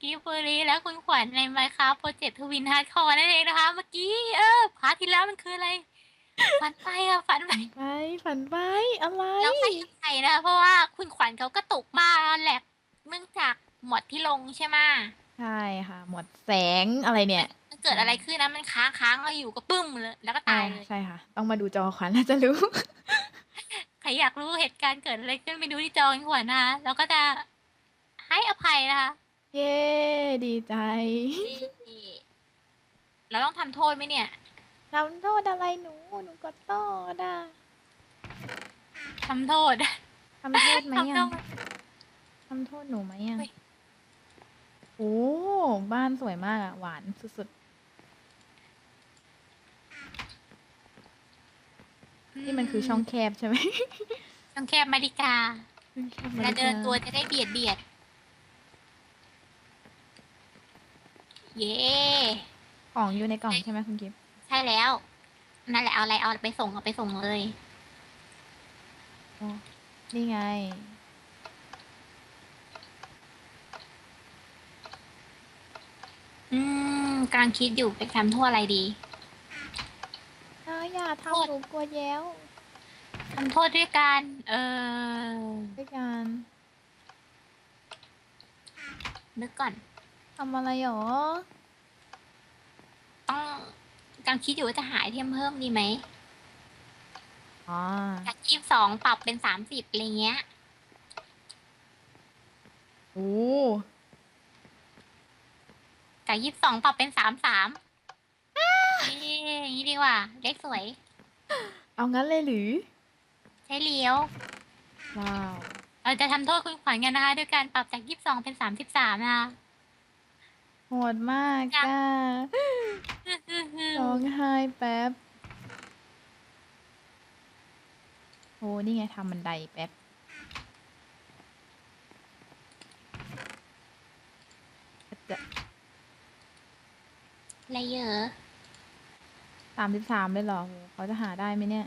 กิฟเฟอรีและคุณขวัญในไมค์ครับโปรเจกต์ทวินฮาร์ดคอร์นั่นเองนะคะ เมื่อกี้เออพาร์ทที่แล้วมันคืออะไร ฝันไปอะฝันไปไปฝันไปอะไรแล้วไม่ทำไงนะ เพราะว่าคุณขวัญเขาก็ตกมากแหลกเนื่องจากหมดที่ลงใช่ไหมใช่ค่ะหมดแสงอะไรเนี่ยมันเกิดอะไรขึ้นนะมันค้างค้างเราอยู่ก็ปึ้มเลยแล้วก็ตายเลยใช่ค่ะ ต้องมาดูจอขวัญแล้วจะรู้ใครอยากรู้เหตุการณ์เกิดอะไรขึ้นไปดูที่จอคุณขวัญนะคะแล้วก็จะให้อภัยนะคะ เย้ ดีใจนี่เราต้องทำโทษไหมเนี่ย ทำโทษอะไรหนู หนูก็โทษอะทำโทษ ทำโทษไหมทำโทอะษทำโทษหนูไหมอะ เฮ้ย โอ้ บ้านสวยมากอะ หวานสุดๆ นี่มันคือช่องแคบใช่ไหมช่องแคบมาริกา ช่องแคบเวมาลาริกาเดินตัวจะได้เบียดเบียด เย้ของอยู่ในกล่องใช่ไหมคุณกิฟต์ใช่แล้ว นั่นแหละเอาอะไรเอาไปส่งเอาไปส่งเลยอ๋อนี่ไง อืมกำลังคิดอยู่ไปทำโทั่วอะไรดีอ้าวอย่าโทษทำหนูกลัวแย้วทำโทษด้วยการเออด้วยกันนึกก่อน ทำอะไรหรอ ต้องกำลังคิดอยู่ว่าจะหาไอเทมเพิ่มดีไหมอ๋อ จากยี่สิบสองปรับเป็นสามสิบอะไรเงี้ย โอ้จากยี่สิบสองปรับเป็นสามสามนี่อย่างนี้ดีกว่า เลขสวย เอางั้นเลยหรือ ใช้เลี้ยว ว้าว เราจะทำโทษคุณขวัญกันนะคะด้วยการปรับจากยี่สิบสองเป็นสามสิบสามนะคะ โหดมากจ้ะจ้าร้องไห้แป๊บโอ้นี่ไงทำบันไดแป๊บ จะอะไรเยอะสามสิบสามเลยเหรอโหเขาจะหาได้ไหมเนี่ย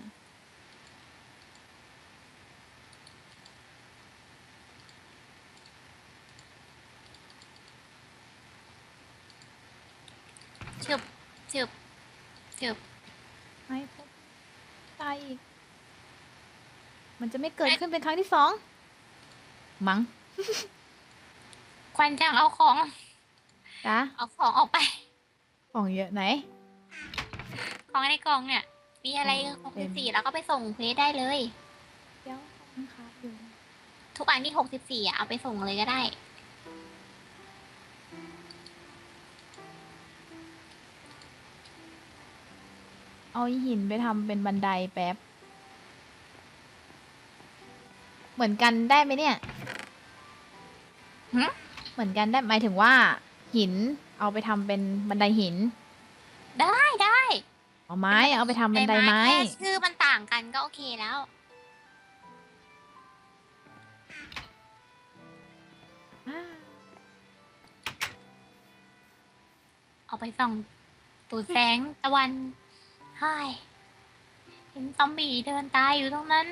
ชึบชึบชึบ ไม่พบตายอีก มัน จะไม่เกิดขึ้นเป็นครั้งที่สอง มั้งควันจังเอาของจ้ะเอาของออกไป ของเยอะไหน ของในกล่องเนี่ย มีอะไรอ๋อหกเป็สิบนสี่แล้วก็ไปส่งเควสได้เลย เดี๋ยวมันค้าอยู่ทุกอันที่หกสิบสี่อะเอาไปส่งเลยก็ได้เอาหินไปทำเป็นบันไดแป๊บ เหมือนกันได้ไหมเนี่ยหึ เหมือนกันได้หมายถึงว่า หินเอาไปทำเป็นบันไดหินได้ได้เอาไม้เอาไปทำบันไดไม้ แค่ชื่อมันต่างกันก็โอเคแล้วอ่าเอาไปส่องตูดแสงตะวันใช่เห็นซอมบี้เดินตายอยู่ตรงนั้น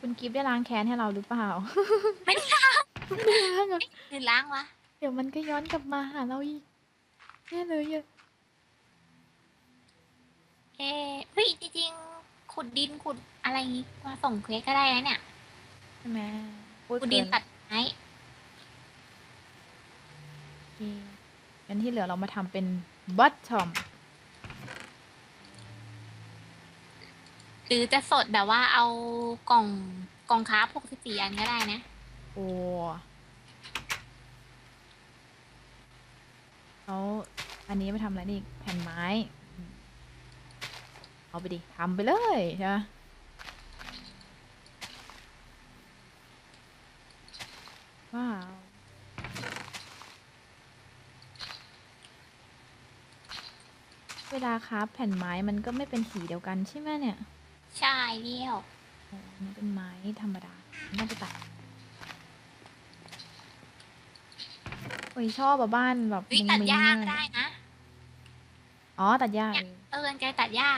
คุณกิฟต์ได้ล้างแค้นให้เราหรือเปล่า ไม่ได้ไม่ได้ล้างเหรอหรือล้างวะ เดี๋ยวมันก็ย้อนกลับมาหาเราอีกแน่เลยอะเอ๊ะเฮ้ยจริงๆขุดดินขุดอะไรอย่างงี้มาส่งเควสก็ได้นะเนี่ยใช่ไหมพูดขุดเกิดินนตัดไม้โอเคงั้นที่เหลือเรามาทำเป็นบัตทอม หรือจะสดแบบว่าเอากล่องกล่องคราฟหกสิบสี่อันก็ได้นะ โอ้เขาอันนี้มาทำอะไรนี่อีกแผ่นไม้ เอาไปดิทำไปเลยใช่ไหมว้าว เวลาคราฟแผ่นไม้มันก็ไม่เป็นสีเดียวกันใช่ไหมเนี่ย ใช่เดียวโอ้มันเป็นไม้ธรรมดาไม่ได้ตัดโอ้ยชอบอะบ้านแบบวิมุ้งตัดมิ้งหญ้ามากก็ได้นะอ๋อตัดหญ้าเนี่ยเออเออแกตัดหญ้า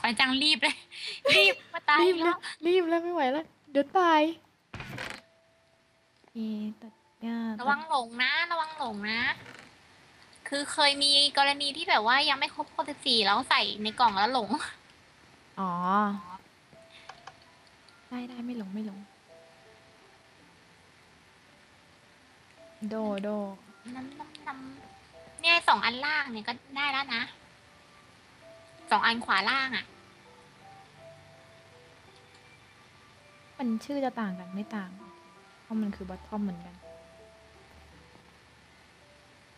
ขวัญอยจังรีบเลย รีบมาตายรีบแล้แล้ววรีบแล้วไม่ไหวแล้วเดี๋ยวตายเอตัดหญ้าระวังหลงนะ ระวังหลงนะ คือเคยมีกรณีที่แบบว่ายังไม่ครบครบสิบสี่แล้วใส่ในกล่องแล้วหลง อ๋อ ได้ได้ไม่หลงไม่หลง โดโดน้ำน้ำน้ำเนี่ยสองอันล่างเนี่ยก็ได้แล้วนะสองอันขวาล่างอะ มันชื่อจะต่างกันไม่ต่าง เพราะมันคือบอททอมเหมือนกัน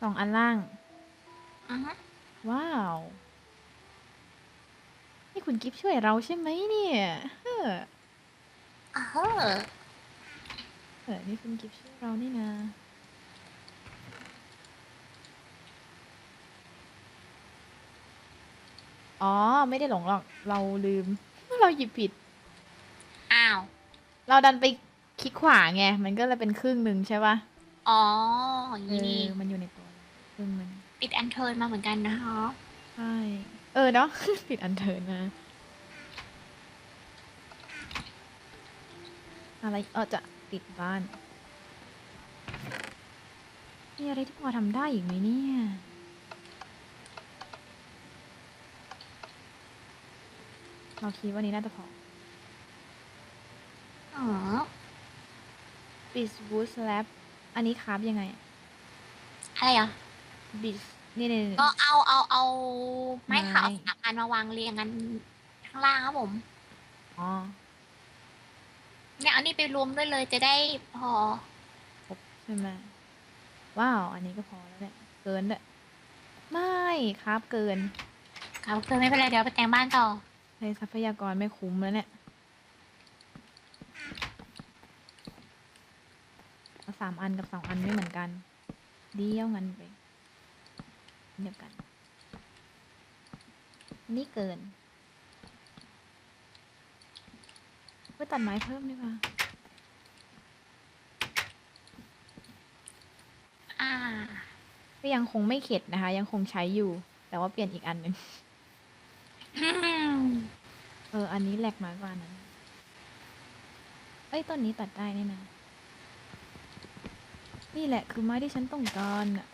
สองอันล่าง อือฮะว้าว นี่คุณกิฟช่วยเราใช่ไหมเนี่ยเฮ้ออ่าเฮ้อเออนี่คุณกิฟช่วยเรานี่นะ อ๋อ ไม่ได้หลงหรอก เราลืม เราหยิบผิด อ้าว เราดันไปคลิกขวาไง มันก็เลยเป็นครึ่งหนึ่งใช่ปะอ๋ออย่างเอนี้นี่อมันอยู่ในตัวเราครึ่งหนึ่ง ปิดอันเทิร์นมาเหมือนกันนะคะใช่เออเนาะผิดอันเทิร์นนะอะไรเออจะปิดบ้านมีอะไรที่พอทำได้อีกไหมเนี่ยเราคิดว่านี้น่าจะพออ๋อบิสบูสแลบอันนี้คราฟยังไง อะไรอะบิส นี่นี่นี่ ก็เอาเอาเอาไม้ขาวไม้สามอันมาวางเรียงกันข้างล่างครับผม อ๋อเนี่ยเอานี่ไปรวมด้วยเลยจะได้พอครบใช่ไหมว้าว อันนี้ก็พอแล้วเนี่ยเกินด้วยไม่ครับเกินครับคือไม่เป็นไรเดี๋ยวไปแต่งบ้านต่อ ใช้ทรัพยากรไม่คุ้มแล้วเนี่ยเอาสามอันกับสองอันไม่เหมือนกัน เดียวงั้นไป เดียวกัน นี่เกินไปตัดไม้เพิ่มดีกว่าอ่าก็ยังคงไม่เข็ดนะคะ ยังคงใช้อยู่ แต่ว่าเปลี่ยนอีกอันหนึ่งอืมเออ อันนี้แหลกน้อยกว่านั้นเอ้ยต้นนี้ตัดได้นี่นะนี่แหละคือไม้ที่ฉันต้องการน่ะ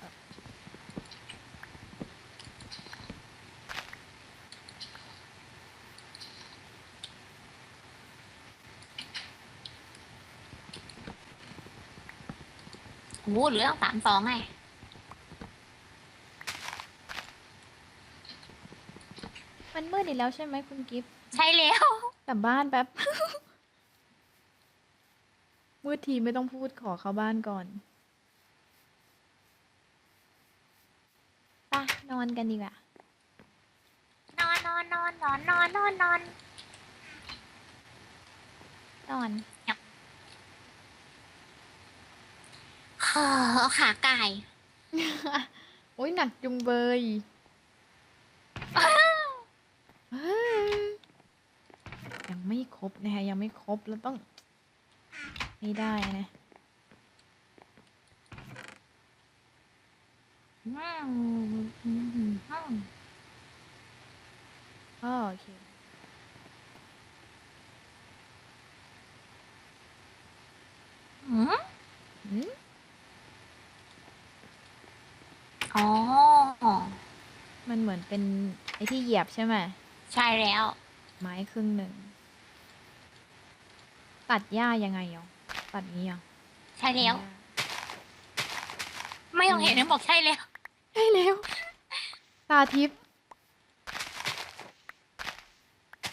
เอ่อโอ้โหเหลือตั้งสามสองไงมันมืดอีกแล้วใช่ไหมคุณกิฟต์ใช่แล้ว กลับบ้านแป๊บ มืดทีไม่ต้องพูดขอเข้าบ้านก่อนไปะนอนกันดีกว่านอนนอนนอนนอนนอนนอนนอนนอน เฮ้อขาไก่โอ้ยหนักจุงเบยเฮ้ยยังไม่ครบนะคะยังไม่ครบแล้วต้องไม่ได้นะอืมอืมอืมอ้อโอเคอืมอืม อ๋อ มันเหมือนเป็นไอที่เหยียบใช่ไหมใช่แล้ว ไม้ครึ่งหนึ่ง ตัดหญ้ายังไงอะตัดนี้อะใช่แล้ว ไม่ต้องเห็นนะบอกใช่แล้ว ใช่แล้ว ตาทิพย์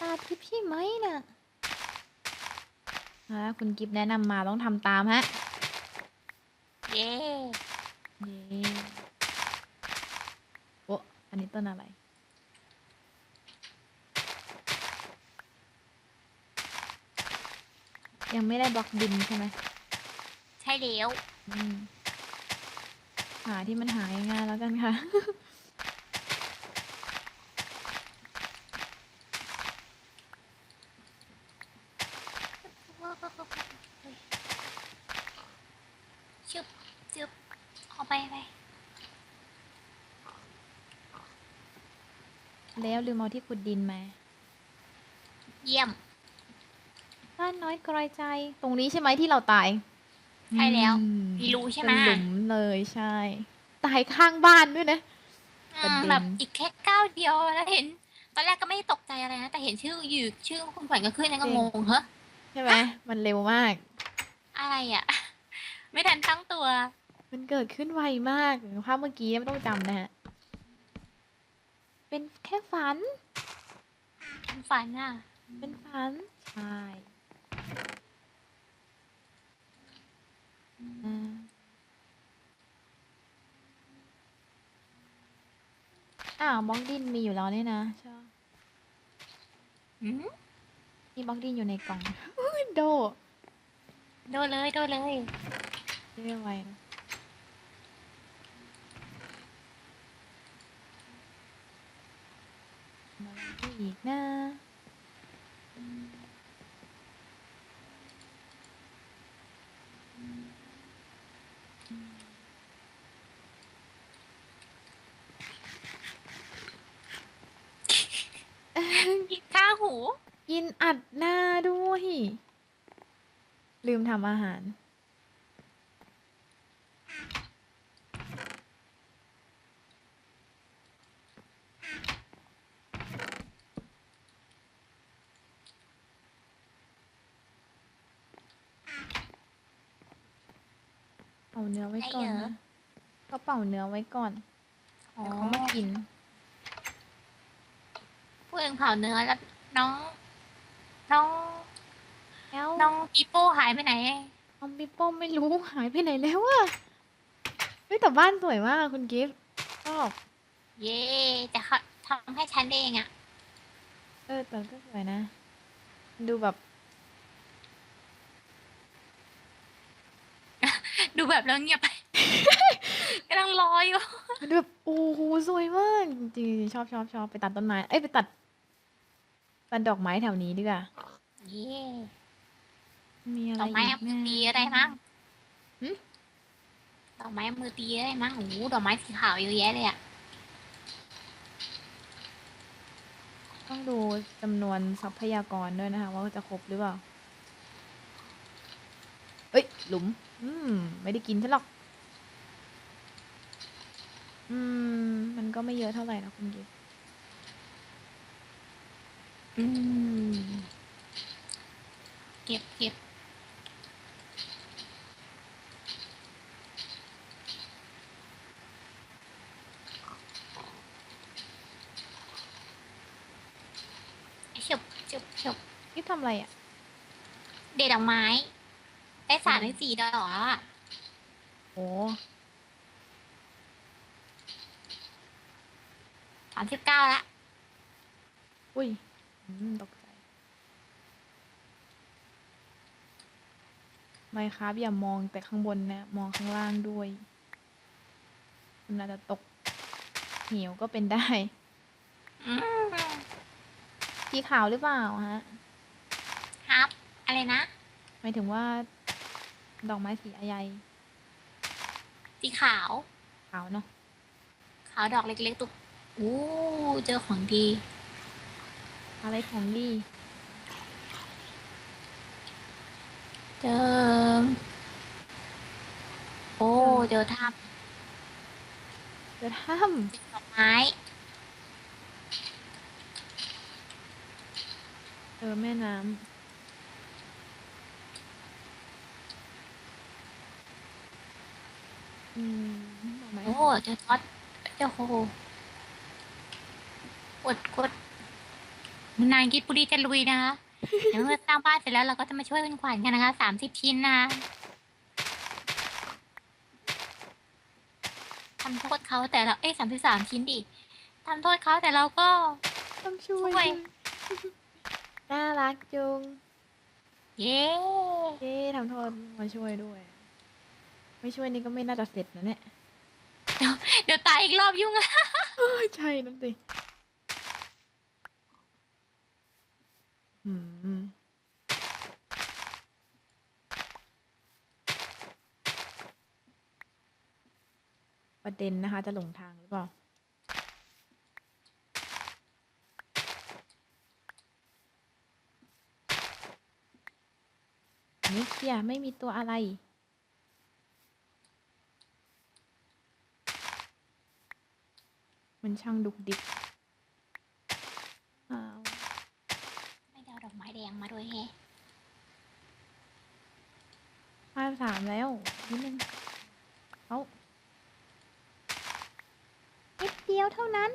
ตาทิพย์ใช่ไหมน่ะอ่าคุณกิฟแนะนำมาต้องทำตามฮะ เย้ เย้โอ้อั นนี้ต้นอะไร ยังไม่ได้บล็อกดินใช่ไหมใช่แล้วอืมหาที่มันหาง่ายๆแล้วกันค่ะ ชึบชึบเอาไปไป แล้วลืมเอาที่ขุดดินมา เยี่ยม บ้านน้อยกลอยใจ ตรงนี้ใช่ไหมที่เราตายใช่แล้วอืมีรูใช่ไหม เป็นหลุมเลยใช่ ตายข้างบ้านด้วยนะอืประมเด็น แบบอีกแค่ก้าวเดียวแล้วเห็น ตอนแรกก็ไม่ได้ตกใจอะไรนะ แต่เห็นชื่ออยู่ชื่อคุณขวัญก็ขึ้นนั่นก็งงเฮ้อใช่ไหมมันเร็วมาก อะไรอะ ไม่ทันตั้งตัว มันเกิดขึ้นไวมากภาพเมื่อกี้ไม่ต้องจำนะฮะ เป็นแค่ฝันฝันอะ เป็นฝัน ใช่อ่าอ้าวบล็อกดินมีอยู่แล้วเนี่ยนะใช่อืมมีบล็อกดินอยู่ในกล่องโด โดนเลย โดนเลย เรียกไวนะ มาดูอีกนะกินข้าวหู กินอัดหน้าด้วย ลืมทำอาหาร เป่าเนื้อไว้ก่อนได้เหรอนะก็เป่าเนื้อไว้ก่อนอ๋อเดี๋ยวเขามากินพูดถึงเผาเนื้อแล้วน้อง น้องแล้วน้องปีโป้หายไปไหนน้องปิโป้ไม่รู้หายไปไหนแล้วอะเฮ้ยแต่บ้านสวยมากคุณกิฟต์ชอบเย่จะเขาทำให้ฉันเองอะเออแต่ก็สวยนะ ดูแบบ ดูแบบแล้วเงียบไปกำลังรออยู่ดูแบบโอ้โหสวยมากจริงๆชอบชอบชอบไปตัดต้นไม้เอ้ยไปตัดตัดดอกไม้แถวนี้ดีกว่าเย่มีอะไรดอกไม้อีเอากมือนะตีอะไรมั้งหึดอกไม้เอามือตีอะไรมั้งโอ้โหดอกไม้สีขาวเยอะแยะเลยอะต้องดูจำนวนทรัพยากรด้วยนะคะ ว่าจะครบหรือเปล่า เอ้ย หลุม อืม ไม่ได้กินซะหรอก อืม มันก็ไม่เยอะเท่าไหร่นะคุณกิฟต์อืม เก็บเก็บเฉบเฉบเฉบกิฟต์ทำอะไรอะ เด็ดดอกไม้ ได้สามได้สี่ดอกแล้วอะโอ้สามสิบเก้าละอุ้ยอืมตกใจ ไม่ครับ อย่ามองแต่ข้างบนนะ มองข้างล่างด้วยคุณอาจจะตกเหวก็เป็นได้ อืมสีขาวหรือเปล่าฮะ ครับ อะไรนะ หมายถึงว่า ดอกไม้สีอะไรสีขาว ขาวเนาะขาวดอกเล็กๆตุกอู้เจอของดี อะไรของดี เจอ โอ้เจอถ้เดี๋ยวถ้ำเจอดอกไม้ำเจอแม่น้ำ อืมดอกไม้โอ้เจอท็อตเจอโคกดกดนานกิดปุรีจะลุยนะคะเดี๋ยวเมื่อสร้างบ้านเสร็จแล้วเราก็จะมาช่วยคุณขวัญกันนะคะสามสิบชิ้นนะทำโทษเขาแต่เราเอ้ยสามสิบสามชิ้นดิทำโทษเขาแต่เราก็ต้องช่วยช่วยน่ารักจุง เย้เอ๊ทำโทษมาช่วยด้วย ไม่ช่วยนี่ก็ไม่น่าจะเสร็จนะเนี่ยเดี๋ยวตายอีกรอบยุ่งอะเอ้ยใช่นั่นสิอืมประเด็นนะคะ จะหลงทางหรือเปล่าไม่เคลียร์ไม่มีตัวอะไร มันช่างดุกดิกอ้าวไม่ได้เอาดอกไม้แดงมาด้วยแฮะห้าสามแล้วนิดนึงเอานิดเดียวเท่านั้น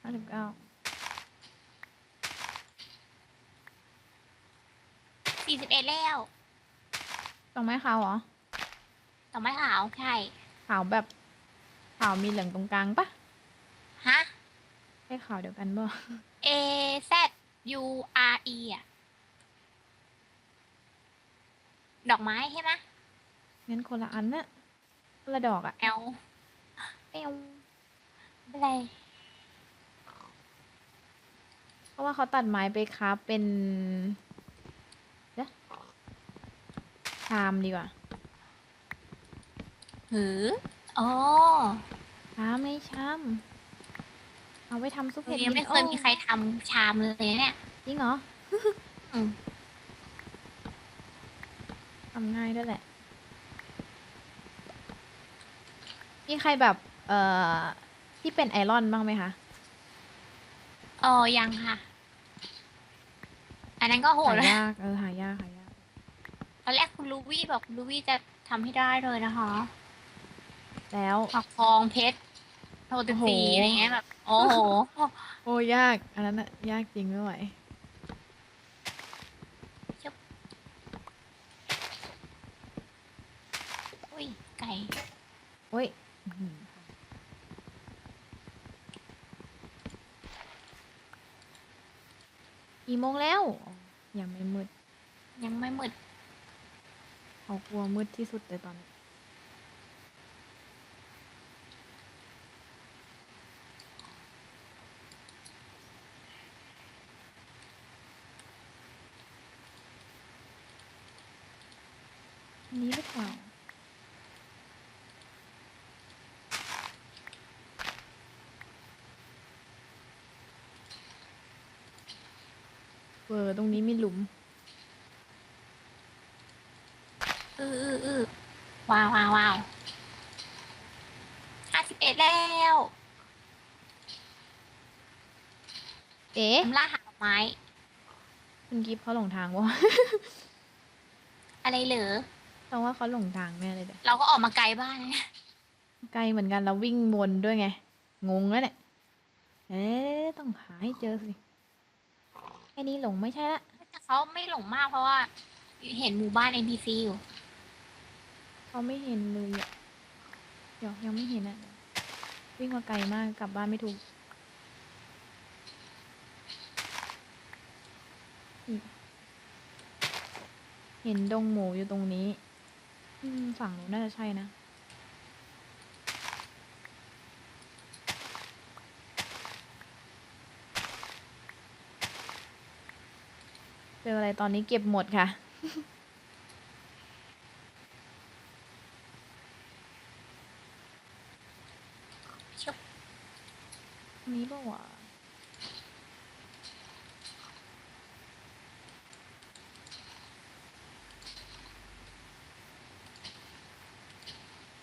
ห้าสิบเก้าสี่สิบเอ็ดแล้วดอกไม้ขาวเหรอดอกไม้ขาว ใช่ ขาวแบบขาวมีเหลืองตรงกลางปะฮะใช่ขาวเดียวกันป่ะ A Z U R E อะดอกไม้ใช่ไหมงั้นคนละอันน่ะคนละดอกอะแอลเอ้วไม่เป็นไรเพราะว่าเขาตัดไม้ไปครับเป็นเดี๋ยวชามดีกว่า หือ อ๋อชามไม่ชามเอาไว้ทำซุปเห็ดยังไม่ลิ้นเคยมีใครทำชามเลยเนี่ยจริงเหรออืมทำง่ายด้วยแหละ มีใครแบบ เอ่อ ที่เป็นไอรอนบ้างไหมคะ อ๋อ ยังค่ะ อันนั้นก็โหดหาแล้วยาก เออ หายาก หายาก ตอนแรกคุณลูวี่บอกคุณลูวี่จะทำให้ได้เลยนะคะ แล้วปักทองเพชรโทติโอ้โหสีอะไรเงี้ยแบบโอ้โหโอ้ยากอันนั้นอะยากจริงไม่ไหวอุ้ยไก่โอ้ยอื้อหือกี่โมงแล้วอ๋อยังไม่มืดยังไม่มืดเขากลัวมืดที่สุดเลยตอนนี้อันนี้หรือเปล่า เออตรงนี้มีหลุมอืออืออือว้าวว้าวว้าวห้าสิบเอ็ดแล้ว เอ๊ะทำล่าหาดอกไม้ คุณกิฟต์เขาหลงทางวะ อะไรเหรอเพราะว่าเขาหลงทางแน่เลยเดี๋ยวเราก็ออกมาไกลบ้านนะไกลเหมือนกันเราวิ่งวนด้วยไง งงแล้วเนี่ย เอ๊ะต้องหาให้เจอสิแค่นี้หลงไม่ใช่ละแต่เขาไม่หลงมากเพราะว่า เห็นหมู่บ้าน NPC อยู่เขาไม่เห็นเลยอะเดี๋ยวยังไม่เห็นอะวิ่งมาไกลมากกลับบ้านไม่ถูกนี่เห็นดงหมูอยู่ตรงนี้ อืมฝั่งนู้นน่าจะใช่นะ เจออะไรตอนนี้เก็บหมดค่ะชุบอันนี้ป่าวะ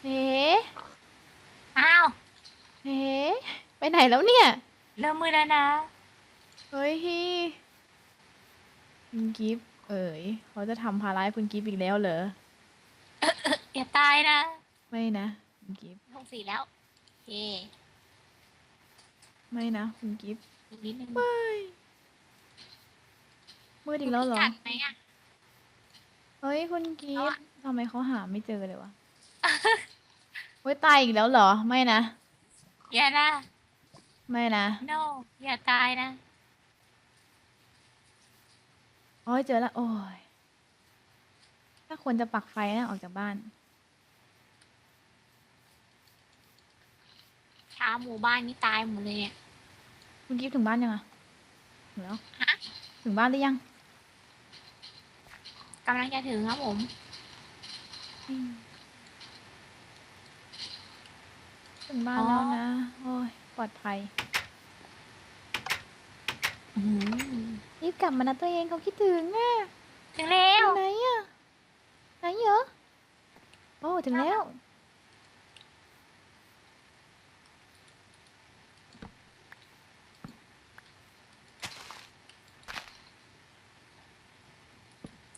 เฮ้อ้าวเฮ้ไปไหนแล้วเนี่ย เริ่มมือแล้วนะ เฮ้ยฮี่ คุณกิฟต์เอ๋ยเขาจะทำภาระให้คุณกิฟต์อีกแล้วเหรอ อย่าตายนะไม่นะคุณกิฟต์ทงสีแล้วโอเคไม่นะคุณกิฟต์อีกนิดนึงไม่มืดอีกแล้วเหรอพิกัดไหมอะ เฮ้ยคุณกิเอาฟอะ ต์ทำไมเขาหาไม่เจอเลยวะ เฮ้ยตายอีกแล้วเหรอ ไม่นะ อย่านะ ไม่นะ no อย่าตายนะ โอ้ยเจอแล้ว โอ้ย ถ้าควรจะปักไฟนะออกจากบ้าน ชาวหมู่บ้านนี่ตายหมดเลยเนี่ย คุณกิฟต์ถึงบ้านยังอะถึงแล้ว ฮะถึงบ้านหรือยังกำลังจะถึงครับผมอืมถึงบ้านแล้วนะ โอ้ย ปลอดภัย อืม รีบกลับมานะตัวเองเขาคิดถึงอะถึงแล้วไหนอะไหนเหรอโอ้ถึงแล้ว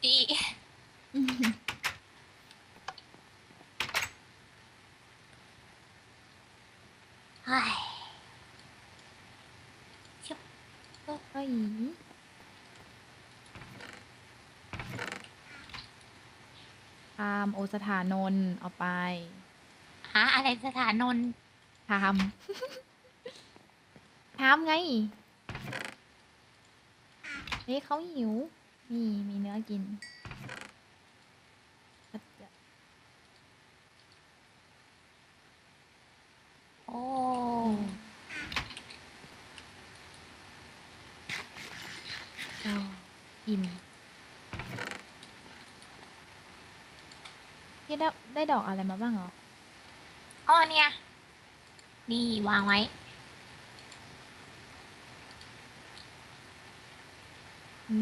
ดีเฮ้ยชิบเอ้ ยพามโอสถานนท์เอาไปหาอะไรสถานนท์พามพามไง เฮ้ยเขาหิว นี่มีเนื้อกินก็จะ โอ้ ก็อิ่มพี่ ได้ได้ดอกอะไรมาบ้างเหรออ้อเนี่ย นี่วางไว้ อื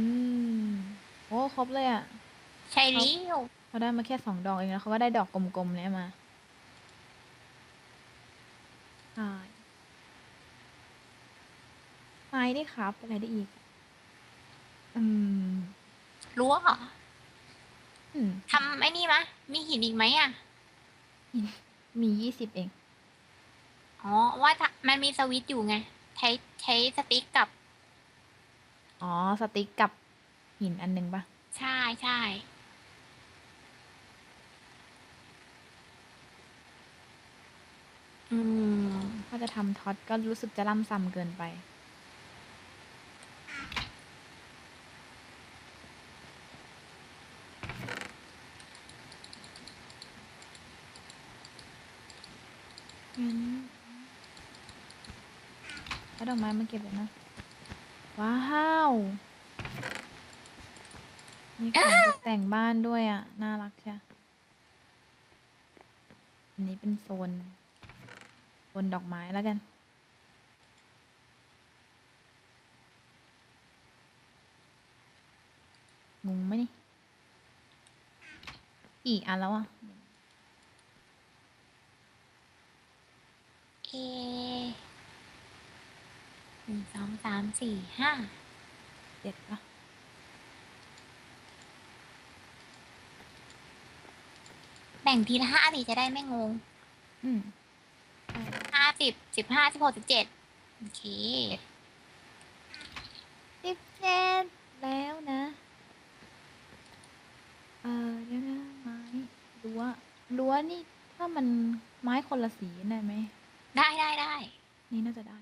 ม โอ้ ครบเลยอะ ใช่แล้วเขาได้มาแค่สองดอกเองแล้วเขาก็ได้ดอกกลมๆเนี้ยมาใช่ไม้ได้ครับอะไรได้อีก อืม รั้วเหรออืมทำไอ้นี่มะ มีหินอีกไหมอะ มียี่สิบเอง อ๋อ ว่าถ้ามันมีสวิตช์อยู่ไง ใช้ใช้สติ๊กกับ อ๋อ สติ๊กกับหินอันหนึงปะใช่ใช่ อืม ถ้าจะทำท็อตก็รู้สึกจะล่ำซ้ำเกินไป เอาดอกไม้มาเก็บเลยนะ ว้าวมีของตกแต่งบ้านด้วยอะ น่ารักใช่อันนี้เป็นโซน โซนดอกไม้แล้วกันงงไหมนี่ อีกอันแล้วอะ เอ หนึ่งสองสามสี่ห้าเจ็ดปะแบ่งทีละห้าดิจะได้ไม่งงอืมห้าสิบสิบห้าสิบหกสิบเจ็ดโอเค สิบเจ็ดแล้วนะ เออเดี๋ยวนะไม้รั้วรั้วนี่ถ้ามันไม้คนละสีได้ไหม ได้ได้ได้ นี่น่าจะได้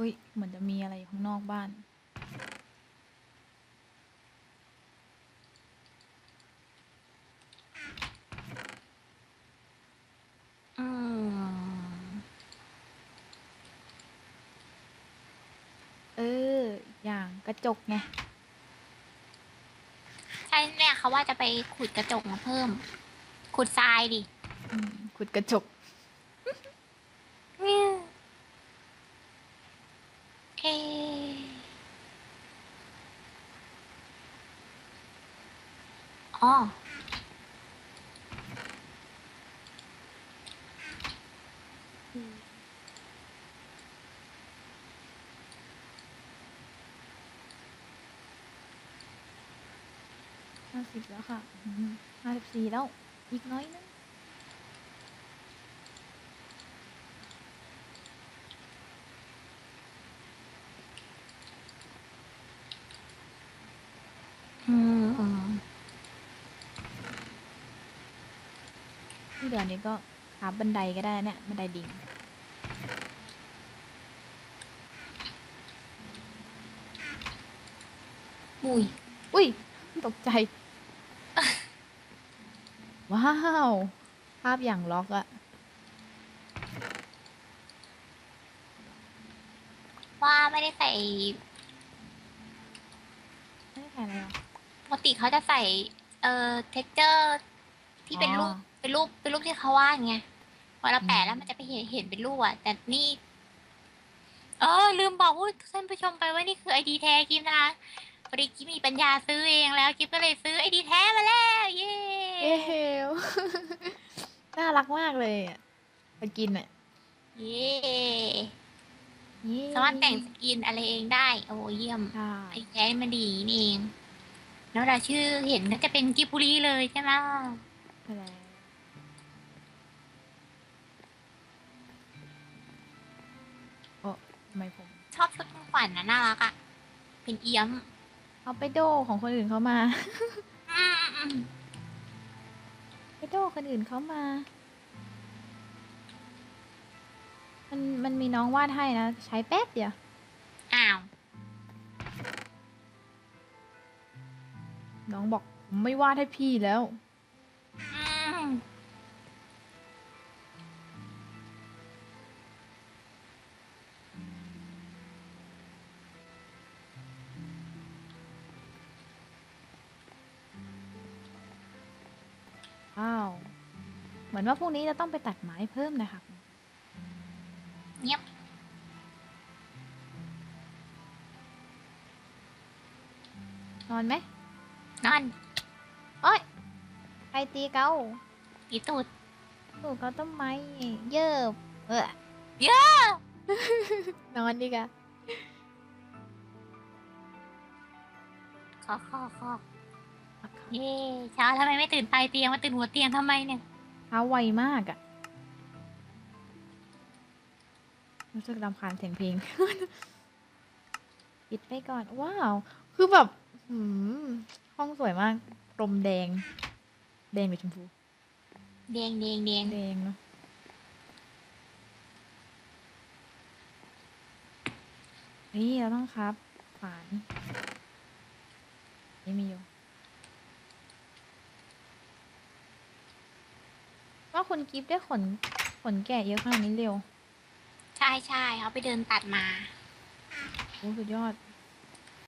เฮ้ย เหมือนจะมีอะไรอยู่ข้างนอกบ้าน อืมเอออีกอย่างกระจกไง ใช่เนี่ยเขาว่าจะไปขุดกระจกมาเพิ่ม ขุดทรายดิ อืมขุดกระจก อืมเอ อ๋อห้าสิบแล้วค่ะห้าสิบสี่แล้ว อีกน้อยนึง ที่เหลือนี้ก็หาบันไดก็ได้เนี่ยบันไดดิ่งอุ้ย อุ้ย ตกใจ ว้าว ภาพอย่างล็อกอะว่าไม่ได้ใส่ไม่ได้ใส่อะไรหรอปกติเขาจะใส่ เอ่อ เท็กเจอร์ที่เป็นรูปอ๋อ เป็นรูปเป็นรูปที่เขาวาดไงพอเราแปะแล้วมันจะไปเห็นเห็นเป็นรูปอะ แต่นี่ เออ ลืมบอกว่าท่านผู้ชมไปว่านี่คือไอดีแท้กิฟนะคะพอดีกิฟมีปัญญาซื้อเองแล้วกิฟก็เลยซื้อไอดีแท้มาแล้ว เย้เอ้เฮลน่ารักมากเลยอะไปกินอะเย้เย้สามารถแต่งสกินอะไรเองได้ โอ้เยี่ยมใช่ไอแท้มันดีนี่เอง แล้วเราชื่อเห็นก็จะเป็นกิบบุรีเลยใช่ไหมใช่แล้ว ทำไมผม ชอบชุดของขวัญนะน่ารักอะเป็นเอี้ยมเอาไปโดของคนอื่นเขามา อืมอืมอืมไปโดคนอื่นเขามา มันมันมีน้องวาดให้นะ ใช้แป๊บเดียว อ้าวน้องบอกผมไม่วาดให้พี่แล้ว ว่าพรุ่งนี้จะต้องไปตัดไม้เพิ่มนะคะเงียบนอนไหมนอนโอ้ยใครตีเกาอีตูดถูกเขาต้นไม้เยิบเออเยอะนอนดีกว่าขอขอขอเย่เช้าทำไมไม่ตื่นปลายเตียงมาตื่นหัวเตียงทำไมเนี่ย เท้าไวมากอะรู้สึกรำคาญเสียงเพลง ปิดไปก่อน ว้าว คือแบบหืมห้องสวยมากกรมแดง แดงหรือชมพูเดียงเดียงเดียงแดงเนาะนี่เราต้องครับขวานนี่มีอยู่ ว่าคุณกิฟต์ได้ขนขนแกะเยอะขนาดนี้เร็ว ใช่ใช่เขาไปเดินตัดมา โอ้สุดยอด